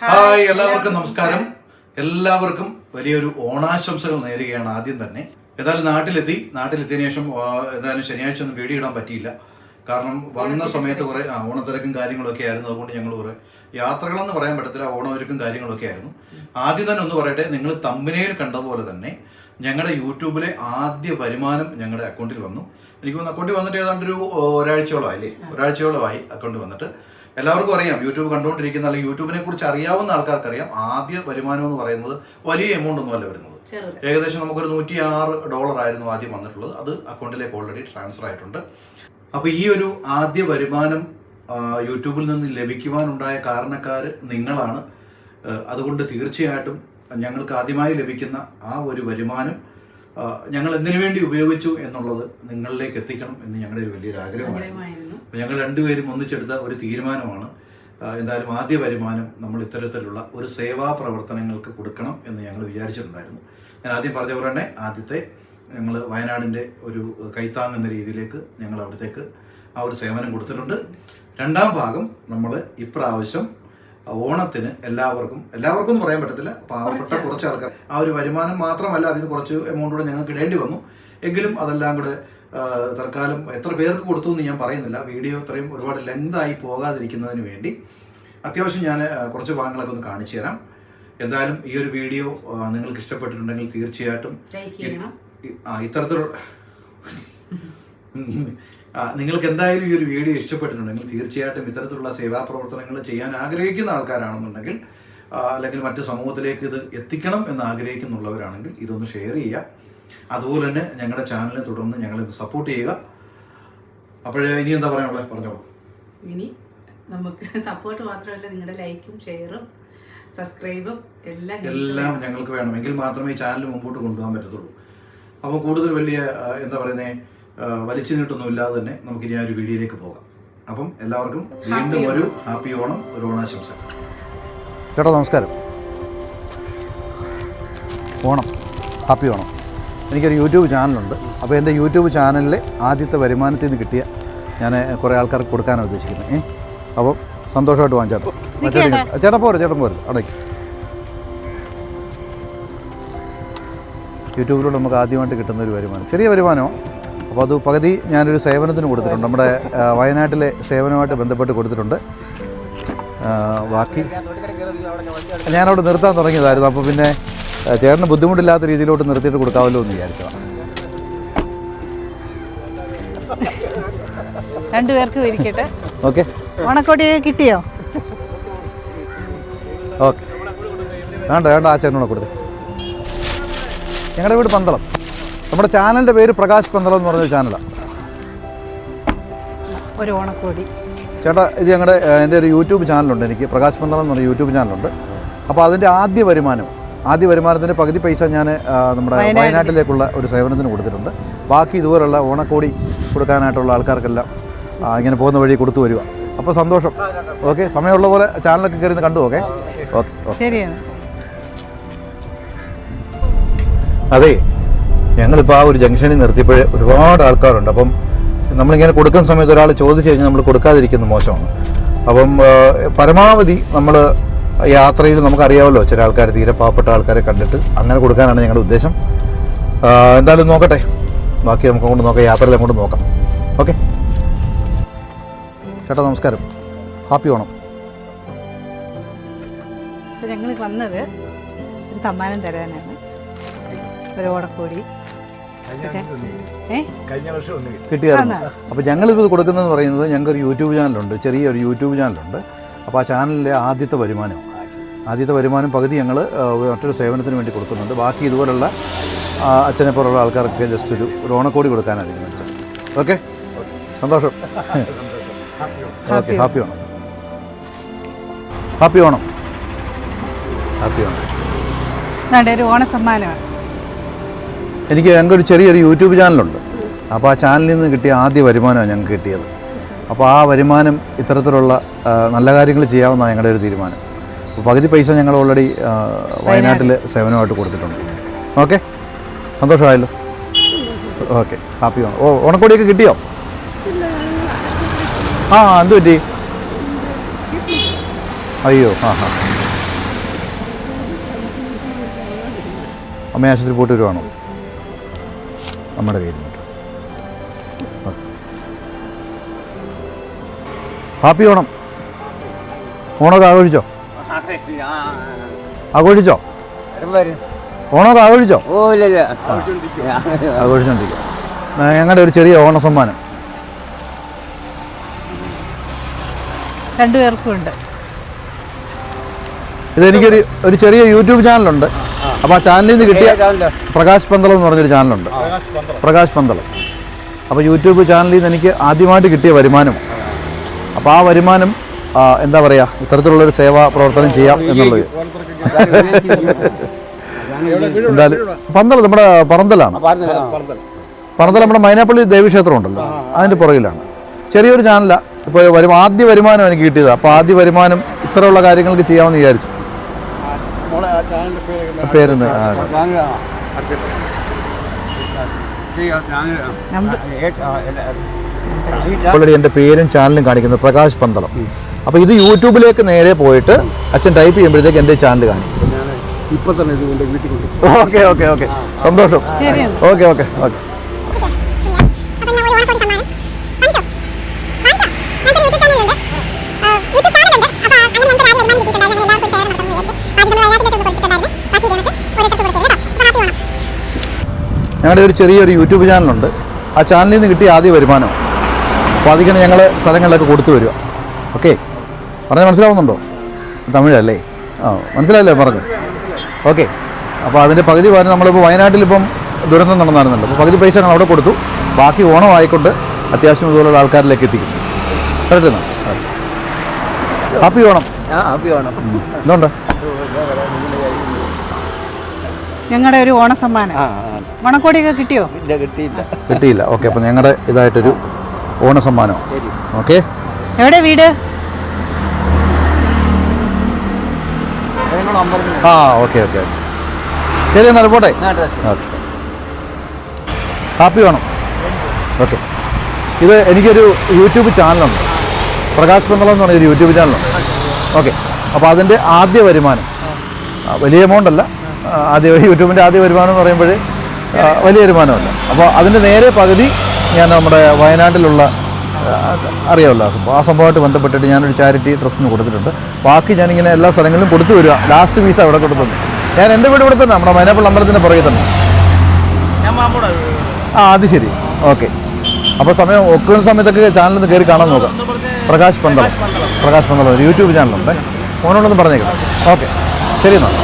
Hi എല്ലാവർക്കും നമസ്കാരം. എല്ലാവർക്കും വലിയൊരു ഓണാശംസകൾ നേരുകയാണ് ആദ്യം തന്നെ. ഏതായാലും നാട്ടിലെത്തി. നാട്ടിലെത്തിയതിനു ശേഷം ഏതായാലും ശനിയാഴ്ച ഒന്നും വീഡിയോ ഇടാൻ പറ്റിയില്ല. കാരണം വന്ന സമയത്ത് കുറെ ഓണത്തിരക്കും കാര്യങ്ങളൊക്കെ ആയിരുന്നു. അതുകൊണ്ട് ഞങ്ങൾ കുറെ യാത്രകളെന്ന് പറയാൻ പറ്റത്തില്ല. ഓണമൊരുക്കും കാര്യങ്ങളൊക്കെ ആയിരുന്നു. ആദ്യം തന്നെ ഒന്ന് പറയട്ടെ നിങ്ങൾ തമ്പനയിൽ കണ്ട പോലെ തന്നെ ഞങ്ങളുടെ യൂട്യൂബിലെ ആദ്യ വരുമാനം ഞങ്ങളുടെ അക്കൗണ്ടിൽ വന്നു. എനിക്ക് തോന്നുന്നു അക്കൗണ്ടിൽ വന്നിട്ട് ഏതാണ്ട് ഒരു ഒരാഴ്ചയോളം ആയില്ലേ ഒരാഴ്ചയോളമായി അക്കൗണ്ടിൽ വന്നിട്ട്. എല്ലാവർക്കും അറിയാം. യൂട്യൂബ് കണ്ടുകൊണ്ടിരിക്കുന്ന അല്ലെങ്കിൽ യൂട്യൂബിനെ കുറിച്ച് അറിയാവുന്ന ആൾക്കാർക്ക് അറിയാം ആദ്യ വരുമാനം എന്ന് പറയുന്നത് വലിയ എമൗണ്ട് ഒന്നുമല്ല വരുന്നത്. ചെറുത്. ഏകദേശം നമുക്കൊരു നൂറ്റി ആറ് ഡോളർ ആയിരുന്നു ആദ്യം വന്നിട്ടുള്ളത്. അത് അക്കൗണ്ടിലേക്ക് ഓൾറെഡി ട്രാൻസ്ഫർ ആയിട്ടുണ്ട്. അപ്പോൾ ഈ ഒരു ആദ്യ വരുമാനം യൂട്യൂബിൽ നിന്ന് ലഭിക്കുവാനുണ്ടായ കാരണക്കാർ നിങ്ങളാണ്. അതുകൊണ്ട് തീർച്ചയായിട്ടും ഞങ്ങൾക്ക് ആദ്യമായി ലഭിക്കുന്ന ആ ഒരു വരുമാനം ഞങ്ങൾ എന്തിനു വേണ്ടി ഉപയോഗിച്ചു എന്നുള്ളത് നിങ്ങളിലേക്ക് എത്തിക്കണം എന്ന് ഞങ്ങളുടെ ഒരു വലിയൊരു ആഗ്രഹമായിരുന്നു. അപ്പോൾ ഞങ്ങൾ രണ്ടുപേരും ഒന്നിച്ചെടുത്ത ഒരു തീരുമാനമാണ്. എന്തായാലും ആദ്യ വരുമാനം നമ്മൾ ഇത്തരത്തിലുള്ള ഒരു സേവാ പ്രവർത്തനങ്ങൾക്ക് കൊടുക്കണം എന്ന് ഞങ്ങൾ വിചാരിച്ചിട്ടുണ്ടായിരുന്നു. ഞാൻ ആദ്യം പറഞ്ഞ പോലെ തന്നെ ആദ്യത്തെ ഞങ്ങൾ വയനാടിന്റെ ഒരു കൈത്താങ് എന്ന രീതിയിലേക്ക് ഞങ്ങൾ അവിടത്തേക്ക് ആ ഒരു സേവനം കൊടുത്തിട്ടുണ്ട്. രണ്ടാം ഭാഗം നമ്മൾ ഇപ്രാവശ്യം ഓണത്തിന് എല്ലാവർക്കും എല്ലാവർക്കും ഒന്നും പറയാൻ പറ്റത്തില്ല. പാവപ്പെട്ട കുറച്ച് ആൾക്കാർ. ആ ഒരു വരുമാനം മാത്രമല്ല അതിന് കുറച്ച് എമൗണ്ട് കൂടെ ഞങ്ങൾക്ക് ഇടേണ്ടി വന്നു. എങ്കിലും അതെല്ലാം കൂടെ തൽക്കാലം എത്ര പേർക്ക് കൊടുത്തു എന്ന് ഞാൻ പറയുന്നില്ല. വീഡിയോ ഇത്രയും ഒരുപാട് ലെങ്തായി പോകാതിരിക്കുന്നതിന് വേണ്ടി അത്യാവശ്യം ഞാൻ കുറച്ച് ഭാഗങ്ങളൊക്കെ ഒന്ന് കാണിച്ചു തരാം. എന്തായാലും ഈ ഒരു വീഡിയോ നിങ്ങൾക്ക് ഇഷ്ടപ്പെട്ടിട്ടുണ്ടെങ്കിൽ തീർച്ചയായിട്ടും ലൈക്ക് ചെയ്യണം. ഇ- ആ ഇത്തരത്തിലുള്ള നിങ്ങൾക്ക് എന്തായാലും ഈ ഒരു വീഡിയോ ഇഷ്ടപ്പെട്ടിട്ടുണ്ടെങ്കിൽ തീർച്ചയായിട്ടും ഇത്തരത്തിലുള്ള സേവാ പ്രവർത്തനങ്ങൾ ചെയ്യാൻ ആഗ്രഹിക്കുന്ന ആൾക്കാരാണെന്നുണ്ടെങ്കിൽ അല്ലെങ്കിൽ മറ്റ് സമൂഹത്തിലേക്ക് ഇത് എത്തിക്കണം എന്ന് ആഗ്രഹിക്കുന്നുള്ളവരാണെങ്കിൽ ഇതൊന്ന് ഷെയർ ചെയ്യുക. അതുപോലെ തന്നെ ഞങ്ങളുടെ ചാനലിനെ തുടർന്ന് ഞങ്ങളിത് സപ്പോർട്ട് ചെയ്യുക. അപ്പോഴേ ഇനി എന്താ പറയാനുള്ളത്? പറഞ്ഞോളൂ. ഇനി നമുക്ക് സപ്പോർട്ട് മാത്രമല്ല നിങ്ങളുടെ ലൈക്കും ഷെയറും സബ്സ്ക്രൈബും എല്ലാം എല്ലാം ഞങ്ങൾക്ക് വേണം. എങ്കിൽ മാത്രമേ ഈ ചാനൽ മുമ്പോട്ട് കൊണ്ടുപോകാൻ പറ്റത്തുള്ളൂ. അപ്പോൾ കൂടുതൽ വലിയ എന്താ പറയുന്നത് വലിച്ചു നീട്ടൊന്നും ഇല്ലാതെ തന്നെ നമുക്ക് ഇനി ആ ഒരു വീഡിയോയിലേക്ക് പോകാം. അപ്പം എല്ലാവർക്കും വീണ്ടും ഒരു ഹാപ്പി ഓണം ഒരു ഓണാശംസ. ചേട്ടാ നമസ്കാരം. ഓണം ഹാപ്പി ഓണം. എനിക്കൊരു യൂട്യൂബ് ചാനലുണ്ട്. അപ്പോൾ എന്റെ യൂട്യൂബ് ചാനലിൽ ആദ്യത്തെ വരുമാനത്തിൽ നിന്ന് കിട്ടിയ ഞാൻ കുറേ ആൾക്കാർക്ക് കൊടുക്കാനാണ് ഉദ്ദേശിക്കുന്നത് ഏ? അപ്പം സന്തോഷമായിട്ട് വാങ്ങിച്ചേട്ടോ മറ്റേ ചേട്ടാ. പോരെ ചേട്ടൻ പോരെ. അടയ്ക്ക് യൂട്യൂബിലൂടെ നമുക്ക് ആദ്യമായിട്ട് കിട്ടുന്ന ഒരു വരുമാനം. ചെറിയ വരുമാനമോ. അപ്പോൾ അത് പകുതി ഞാനൊരു സേവനത്തിന് കൊടുത്തിട്ടുണ്ട്. നമ്മുടെ വയനാട്ടിലെ സേവനമായിട്ട് ബന്ധപ്പെട്ട് കൊടുത്തിട്ടുണ്ട്. ബാക്കി ഞാനവിടെ നിർത്താൻ തുടങ്ങിയതായിരുന്നു. അപ്പോൾ പിന്നെ ചേട്ടന് ബുദ്ധിമുട്ടില്ലാത്ത രീതിയിലോട്ട് നിർത്തിയിട്ട് കൊടുക്കാമല്ലോ എന്ന് വിചാരിച്ചതാണ് രണ്ടുപേർക്കും ഇരിക്കട്ടെ. ഓക്കെ. ഓണക്കോടി കിട്ടിയോ? ഓക്കെ. വേണ്ട വേണ്ട ആ ചേട്ടനോട് കൊടുത്തേ. ഞങ്ങളുടെ വീട് പന്തളം. നമ്മുടെ ചാനലിന്റെ പേര് പ്രകാശ് പന്തളം എന്ന് പറഞ്ഞ ചാനലാണ് ഒരു ഓണക്കോടി. ചേട്ടാ ഇത് ഞങ്ങളുടെ എന്റെ ഒരു യൂട്യൂബ് ചാനലുണ്ട് എനിക്ക്. പ്രകാശ് പന്തളം എന്ന് പറഞ്ഞ യൂട്യൂബ് ചാനലുണ്ട്. അപ്പോൾ അതിന്റെ ആദ്യ വരുമാനം ആദ്യ വരുമാനത്തിന്റെ പകുതി പൈസ ഞാൻ നമ്മുടെ. വയനാട്ടിലേക്കുള്ള ഒരു സേവനത്തിന് കൊടുത്തിട്ടുണ്ട്. ബാക്കി ഇതുപോലുള്ള ഓണക്കോടി കൊടുക്കാനായിട്ടുള്ള ആൾക്കാർക്കെല്ലാം ഇങ്ങനെ പോകുന്ന വഴി കൊടുത്തു വരിക. അപ്പോൾ സന്തോഷം. ഓക്കെ സമയമുള്ള പോലെ ചാനലൊക്കെ കയറി കണ്ടു ഓക്കെ ഓക്കെ ഓക്കെ. ശരിയാണ്. അതെ ഞങ്ങളിപ്പോൾ ആ ഒരു ജംഗ്ഷനിൽ നിർത്തിയപ്പോഴേ ഒരുപാട് ആൾക്കാരുണ്ട്. അപ്പം നമ്മളിങ്ങനെ കൊടുക്കുന്ന സമയത്ത് ഒരാൾ ചോദിച്ചു കഴിഞ്ഞാൽ നമ്മൾ കൊടുക്കാതിരിക്കുന്നത് മോശമാണ്. അപ്പം പരമാവധി നമ്മൾ യാത്രയിൽ നമുക്കറിയാമല്ലോ ചില ആൾക്കാർ തീരെ പാവപ്പെട്ട ആൾക്കാരെ കണ്ടിട്ട് അങ്ങനെ കൊടുക്കാനാണ് ഞങ്ങളുടെ ഉദ്ദേശം. എന്തായാലും നോക്കട്ടെ. ബാക്കി നമുക്ക് അങ്ങോട്ട് നോക്കാം യാത്രയിൽ അങ്ങോട്ട് നോക്കാം. ഓക്കെ. ചേട്ടാ നമസ്കാരം. ഹാപ്പി ഓണം. ഞങ്ങൾ വന്നത് ഒരു സമ്മാനം തരാനാണ്. ഒരു ഓണക്കോടി കിട്ടിയായിരുന്നു? അപ്പോൾ ഞങ്ങളിത് കൊടുക്കുന്നതെന്ന് പറയുന്നത് ഞങ്ങൾക്കൊരു യൂട്യൂബ് ചാനലുണ്ട്. ചെറിയൊരു യൂട്യൂബ് ചാനലുണ്ട്. അപ്പോൾ ആ ചാനലിലെ ആദ്യത്തെ വരുമാനം ആദ്യത്തെ വരുമാനം പകുതി ഞങ്ങൾ മറ്റൊരു സേവനത്തിന് വേണ്ടി കൊടുക്കുന്നുണ്ട്. ബാക്കി ഇതുപോലുള്ള അച്ഛനെ പോലുള്ള ആൾക്കാർക്ക് ജസ്റ്റ് ഒരു ഓണക്കോടി കൊടുക്കാനാണ് തീരുമാനിച്ചത് ഓക്കെ സന്തോഷം. Okay happy Onam. Happy Onam. Happy Onam. ഒരു ഓണ സമ്മാനമാണ് എനിക്ക് ഞങ്ങൾക്കൊരു ചെറിയൊരു യൂട്യൂബ് ചാനലുണ്ട്. അപ്പോൾ ആ ചാനലിൽ നിന്ന് കിട്ടിയ ആദ്യ വരുമാനമാണ് ഞങ്ങൾക്ക് കിട്ടിയത്. അപ്പോൾ ആ വരുമാനം ഇത്തരത്തിലുള്ള നല്ല കാര്യങ്ങൾ ചെയ്യാമെന്നാണ് ഞങ്ങളുടെ ഒരു തീരുമാനം. അപ്പോൾ പകുതി പൈസ ഞങ്ങൾ ഓൾറെഡി വയനാട്ടിൽ സേവനമായിട്ട് കൊടുത്തിട്ടുണ്ട്. ഓക്കെ? സന്തോഷമായല്ലോ? ഓക്കെ ഹാപ്പി ആണ് ഓ ഉണക്കോടിയൊക്കെ കിട്ടിയോ? ആ എന്ത് പറ്റി? അയ്യോ ആ ഹാ അമ്മ ആശുപത്രി പോയിട്ട് വരുവാണോ? അമ്മയുടെ കയ്യിലുണ്ട് ഹാപ്പി ഓണം. ഓണമൊക്കെ ആഘോഷിച്ചോ? ആഘോഷിച്ചോ? ഓണമൊക്കെ ആഘോഷിച്ചോ? ആഘോഷിച്ചോണ്ടിരിക്കും ഞങ്ങളുടെ ഒരു ചെറിയ ഓണ സമ്മാനം. രണ്ടുപേർക്കും ഉണ്ട് ഇതെനിക്കൊരു ഒരു ചെറിയ യൂട്യൂബ് ചാനലുണ്ട്. അപ്പോൾ ആ ചാനലിൽ നിന്ന് കിട്ടിയ പ്രകാശ് പന്തളം എന്ന് പറഞ്ഞൊരു ചാനലുണ്ട് പ്രകാശ് പന്തളം. അപ്പോൾ യൂട്യൂബ് ചാനലിൽ നിന്ന് എനിക്ക് ആദ്യമായിട്ട് കിട്ടിയ വരുമാനം. അപ്പോൾ ആ വരുമാനം എന്താ പറയുക ഇത്തരത്തിലുള്ളൊരു സേവാ പ്രവർത്തനം ചെയ്യാം എന്നുള്ളത്. എന്തായാലും പന്തളം നമ്മുടെ പറന്തലാണ്. പറന്തൽ നമ്മുടെ മൈനാപ്പള്ളി ദേവീക്ഷേത്രം ഉണ്ടല്ലോ അതിന്റെ പുറകിലാണ്. ചെറിയൊരു ചാനലാണ് ഇപ്പോൾ വരും ആദ്യ വരുമാനം എനിക്ക് കിട്ടിയത്. അപ്പോൾ ആദ്യ വരുമാനം ഇത്തരമുള്ള കാര്യങ്ങൾക്ക് ചെയ്യാമെന്ന് വിചാരിച്ചു. പേരെന്ന് ഓൾറെഡി എന്റെ പേരും ചാനലും കാണിക്കുന്നത് പ്രകാശ് പന്തളം. അപ്പോൾ ഇത് യൂട്യൂബിലേക്ക് നേരെ പോയിട്ട് അച്ഛൻ ടൈപ്പ് ചെയ്യുമ്പോഴത്തേക്ക് എന്റെ ചാനൽ കാണിക്കും. ഇപ്പൊ തന്നെ ഇത് വീട്ടിൽ ഓക്കെ ഓക്കെ ഓക്കെ സന്തോഷം. ഓക്കെ ഓക്കെ ഓക്കെ ഞങ്ങളുടെ ഒരു ചെറിയൊരു യൂട്യൂബ് ചാനലുണ്ട്. ആ ചാനലിൽ നിന്ന് കിട്ടിയ ആദ്യ വരുമാനം. അപ്പോൾ അതിങ്ങനെ ഞങ്ങൾ സ്ഥലങ്ങളിലൊക്കെ കൊടുത്തു വരിക. ഓക്കെ? പറഞ്ഞ മനസ്സിലാവുന്നുണ്ടോ? തമിഴല്ലേ? ആ മനസ്സിലായല്ലേ പറഞ്ഞത്? ഓക്കെ. അപ്പോൾ അതിന്റെ പകുതി പറഞ്ഞ് നമ്മളിപ്പോൾ വയനാട്ടിലിപ്പം ദുരന്തം നടന്നായിരുന്നുണ്ട് അപ്പോൾ പകുതി പൈസ ഞങ്ങൾ അവിടെ കൊടുത്തു. ബാക്കി ഓണം ആയിക്കൊണ്ട് അത്യാവശ്യം ഇതുപോലുള്ള ആൾക്കാരിലേക്ക് എത്തിക്കും. Correct happy Onam. Happy Onam. എന്തുകൊണ്ട് ഞങ്ങളുടെ ഒരു ഓണസമ്മാനം. മണക്കോടിയൊക്കെ കിട്ടിയോ? ഇല്ല കിട്ടിയില്ല. കിട്ടിയില്ല. ഓക്കെ അപ്പോൾ ഞങ്ങളുടെ ഇതായിട്ടൊരു ഓണ സമ്മാനം ശരി. ഓക്കെ? എവിടെ വീട്? ആ ഓക്കെ ഓക്കെ. ശരി എന്നാൽ പോട്ടെ. ഓക്കെ. ഹാപ്പി വേണം. ഓക്കെ. ഇത് എനിക്കൊരു യൂട്യൂബ് ചാനലുണ്ട്. പ്രകാശ് പന്തളം എന്ന് പറഞ്ഞൊരു യൂട്യൂബ് ചാനലുണ്ട്. ഓക്കെ. അപ്പോൾ അതിന്റെ ആദ്യ വരുമാനം. വലിയ എമൗണ്ട് അല്ല. ആദ്യ യൂട്യൂബിന്റെ ആദ്യ വരുമാനം എന്ന് പറയുമ്പോൾ വലിയ വരുമാനമല്ല. അപ്പോൾ അതിന്റെ നേരെ പകുതി ഞാൻ നമ്മുടെ വയനാട്ടിലുള്ള അറിയാമല്ലോ ആ സംഭവം. ആ സംഭവമായിട്ട് ബന്ധപ്പെട്ടിട്ട് ഞാനൊരു ചാരിറ്റി ട്രസ്റ്റിന് കൊടുത്തിട്ടുണ്ട്. ബാക്കി ഞാനിങ്ങനെ എല്ലാ സ്ഥലങ്ങളിലും കൊടുത്തു വരിക. ലാസ്റ്റ് പീസ് അവിടെ കൊടുത്തുണ്ട് ഞാൻ എന്റെ വീട് ഇവിടെ തന്നെ നമ്മുടെ വയനാട്ടിൽ അമ്പലത്തിന്റെ പുറകെ തന്നെ. ആ അത് ശരി. ഓക്കെ. അപ്പോൾ സമയം ഒക്കുന്ന സമയത്തൊക്കെ ചാനലിൽ കയറി കാണാൻ നോക്കാം. പ്രകാശ് പന്തളം പ്രകാശ് പന്തളം ഒരു യൂട്യൂബ് ചാനലുണ്ട് ഫോണോടൊന്ന് പറഞ്ഞേക്കാം. ഓക്കെ. ശരി എന്നാൽ